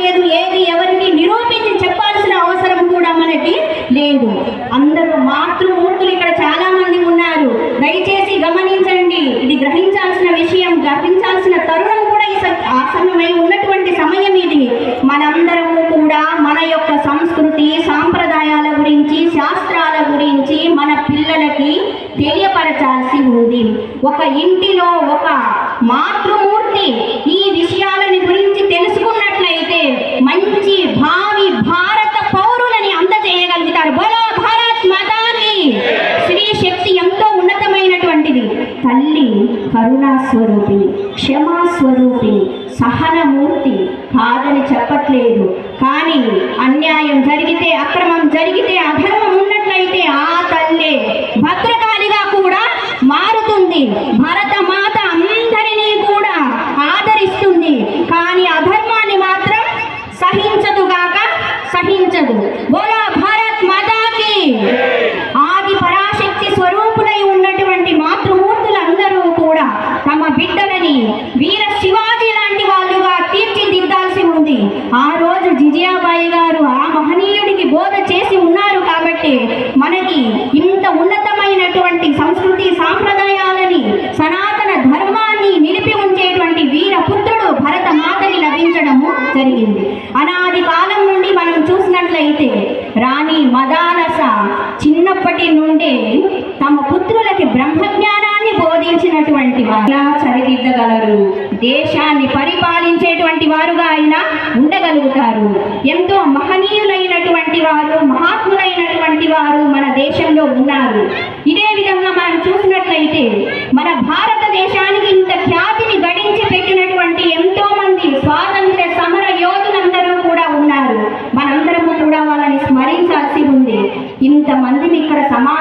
లేదు ఏది ఎవరికి నిరూపించి చెప్పాల్సిన అవసరం కూడా మనకి లేదు. అందరూ మాతృమూర్తులు ఇక్కడ చాలా మంది ఉన్నారు. దయచేసి గమనించండి ఇది గ్రహించాల్సిన విషయం గ్రహించాల్సిన తరుణం కూడా ఈ ఆసన్నమై ఉన్నటువంటి సమయం ఇది. మనందరము కూడా మన యొక్క సంస్కృతి సాంప్రదాయాల గురించి శాస్త్రాల గురించి మన పిల్లలకి తెలియపరచాల్సి ఉంది. ఒక ఇంటిలో ఒక మాతృమూర్తి ఈ విషయాలని గురించి తల్లి కరుణా క్షమా సహనమూర్తి కాదని చెప్పట్లేదు. కానీ అన్యాయం జరిగితే అక్రమం జరిగితే అధర్మం ఉన్నట్లయితే ఆ తల్లే భద్రకాళిగా కూడా మారుతుంది. భరత మాత అందరినీ కూడా ఆదరిస్తుంది. కానీ అధర్మాన్ని మాత్రం సహించదుగాక సహించదు. బోలా భారత్ మాతాకి! తమ బిడ్డలని వీర శివాజీ లాంటి వాళ్ళుగా తీర్చిదిద్దాల్సి ఉంది. ఆ రోజు జిజియాబాయి గారు ఆ మహనీయుడికి బోధ చేసి ఉన్నారు కాబట్టి మనకి ఇంత ఉన్నతమైనటువంటి సంస్కృతి సాంప్రదాయాలని సనాతన ధర్మాన్ని నిలిపి ఉంచేటువంటి వీర పుత్రుడు భరత మాతని లభించడము జరిగింది. అనాది కాలం నుండి మనం చూసినట్లయితే రాణి మదానస చిన్నప్పటి నుండే తమ సరిదిద్దగలరు దేశాన్ని పరిపాలించేటువంటి వారుగా ఆయన ఉండగలుగుతారు. ఎంతో మహనీయులైనటువంటి వారు మహాత్ములైనటువంటి వారు మన దేశంలో ఉన్నారు. ఇదే విధంగా మనం చూసినట్లయితే మన భారతదేశానికి ఇంత ఖ్యాతిని గడించి పెట్టినటువంటి ఎంతో మంది స్వాతంత్ర సమర యోధులందరూ కూడా ఉన్నారు. మనందరము కూడా వాళ్ళని స్మరించాల్సి ఉంది. ఇంతమందిని ఇక్కడ సమా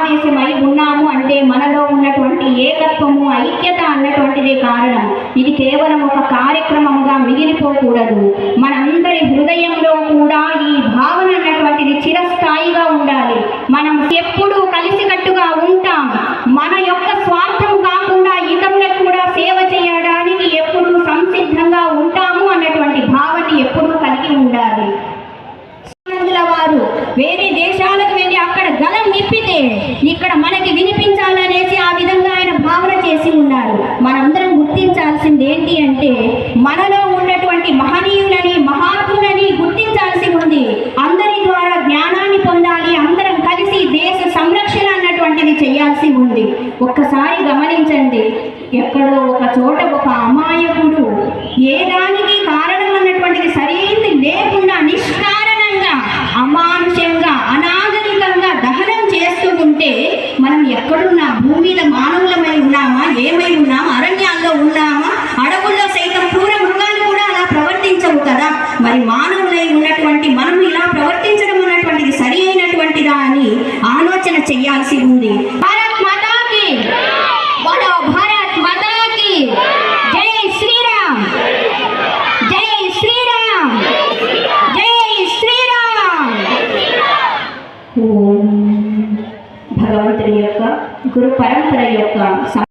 ఉన్నాము అంటే మనలో ఉన్నటువంటి ఏకత్వము ఐక్యత అన్నటువంటిది కారణం. ఇది కేవలం ఒక కార్యక్రమంగా మిగిలిపోకూడదు. మనందరి హృదయంలో కూడా ఈ భావన అన్నటువంటిది చిరస్థాయిగా ఉండాలి. మనం ఎప్పుడూ కలిసికట్టుగా ఉంటాం. మన యొక్క స్వార్థం కాకుండా ఇతరులకు కూడా సేవ చేయడానికి ఎప్పుడూ సంసిద్ధంగా ఉంటాము అన్నటువంటి భావన ఎప్పుడూ కలిగి ఉండాలి. వారు వేరే దేశాలకు వెళ్ళి అక్కడ గలం నిప్పితే ఇక్కడ మన వినిపించాలనేసి ఆ విధంగా ఆయన భావన చేసి ఉన్నారు మనందరం గుర్తించాల్సింది ఏంటి అంటే మనలో ఉన్నటువంటి మహనీయులని మహాత్ములని గుర్తించాల్సి ఉంది. అందరి ద్వారా జ్ఞానాన్ని పొందాలి అందరం కలిసి దేశ సంరక్షణ అన్నటువంటిది చేయాల్సి ఉంది. ఒక్కసారి గమనించండి ఎక్కడో ఒక చోట ఒక అమాయకుడు ఏ దానికి కారణం అన్నటువంటిది సరైనది లేకుండా నిష్కారణంగా అమానుషంగా అనాగరికంగా దహనం చేస్తూ ఉంటే మనం ఎక్కడున్నా భూమి మీద మానవులమై ఉన్నామా ఏమై ఆలోచన చెయ్యాల్సి ఉంది భారత్ మాతాకి బలో భారత్ మాతాకి జై శ్రీరామ్ జై శ్రీరామ్ జై శ్రీరామ్ ఓం భగవంతుని యొక్క గురు పరంపర యొక్క